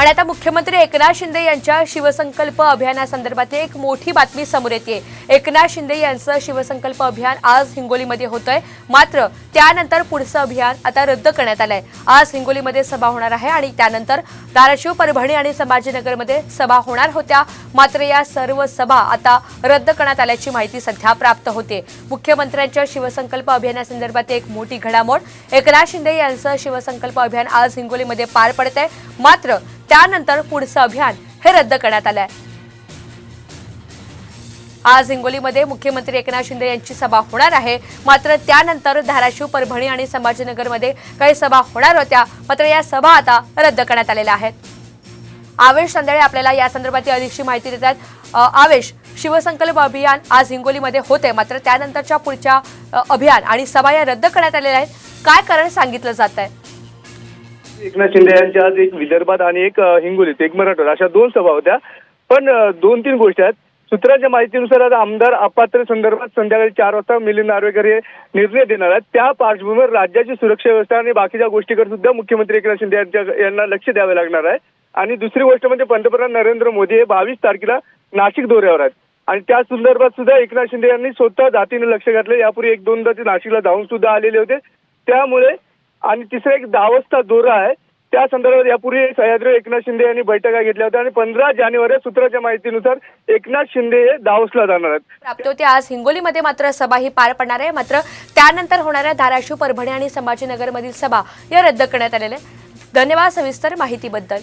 आणि आता मुख्यमंत्री एकनाथ शिंदे यांच्या शिवसंकल्प अभियानासंदर्भात एक मोठी बातमी समोर येते. एकनाथ शिंदे यांचं शिवसंकल्प अभियान आज हिंगोलीमध्ये होतंय. मात्र त्यानंतर पुढचं अभियान आता रद्द करण्यात आलंय. आज हिंगोलीमध्ये सभा होणार आहे आणि त्यानंतर धाराशिव परभणी आणि संभाजीनगरमध्ये सभा होणार होत्या. मात्र या सर्व सभा आता रद्द करण्यात आल्याची माहिती सध्या प्राप्त होते. मुख्यमंत्र्यांच्या शिवसंकल्प अभियानासंदर्भात एक मोठी घडामोड. एकनाथ शिंदे यांचं शिवसंकल्प अभियान आज हिंगोलीमध्ये पार पडत आहे मात्र त्यानंतर पुढचं अभियान हे रद्द करण्यात आलं आहे आज हिंगोलीमध्ये मुख्यमंत्री एकनाथ शिंदे यांची सभा होणार आहे. मात्र त्यानंतर धाराशिव परभणी आणि संभाजीनगरमध्ये काही सभा होणार होत्या. मात्र या सभा आता रद्द करण्यात आलेल्या आहेत. आवेश संध्याळे आपल्याला या संदर्भातील अधिकची माहिती देतात. आवेश शिवसंकल्प अभियान आज हिंगोलीमध्ये होते मात्र त्यानंतरच्या पुढच्या अभियान आणि सभा या रद्द करण्यात आलेल्या आहेत. काय कारण सांगितलं जात आहे एकनाथ शिंदे यांच्या आज एक विदर्भात आणि एक हिंगोलीत एक मराठवाडा अशा दोन सभा होत्या. पण दोन तीन गोष्टी आहेत. सूत्रांच्या माहितीनुसार आज आमदार अपात्र संदर्भात संध्याकाळी चार वाजता मिलिंद नार्वेकर हे निर्णय देणार आहेत. त्या पार्श्वभूमीवर राज्याची सुरक्षा व्यवस्था आणि बाकीच्या गोष्टीकडे सुद्धा मुख्यमंत्री एकनाथ शिंदे यांच्या यांना लक्ष द्यावे लागणार आहे. आणि दुसरी गोष्ट म्हणजे पंतप्रधान नरेंद्र मोदी हे बावीस तारखेला नाशिक दौऱ्यावर आहेत. आणि त्या संदर्भात सुद्धा एकनाथ शिंदे यांनी स्वतः जातीने लक्ष घातलं. यापूर्वी एक दोनदा ते नाशिकला जाऊन सुद्धा आलेले होते. त्यामुळे आणि तिसरा एक दहा वाजता दौरा आहे. त्या संदर्भात यापूर्वी सह्याद्री एकनाथ शिंदे यांनी बैठका घेतल्या होत्या आणि पंधरा जानेवारी सूत्राच्या माहितीनुसार एकनाथ शिंदे हे दावसला जाणार आहेत. प्राप्त होते आज. हिंगोलीमध्ये मात्र सभा ही पार पडणार आहे. मात्र त्यानंतर होणाऱ्या धाराशिव परभणी आणि संभाजीनगरमधील सभा या रद्द करण्यात आलेल्या धन्यवाद सविस्तर माहितीबद्दल.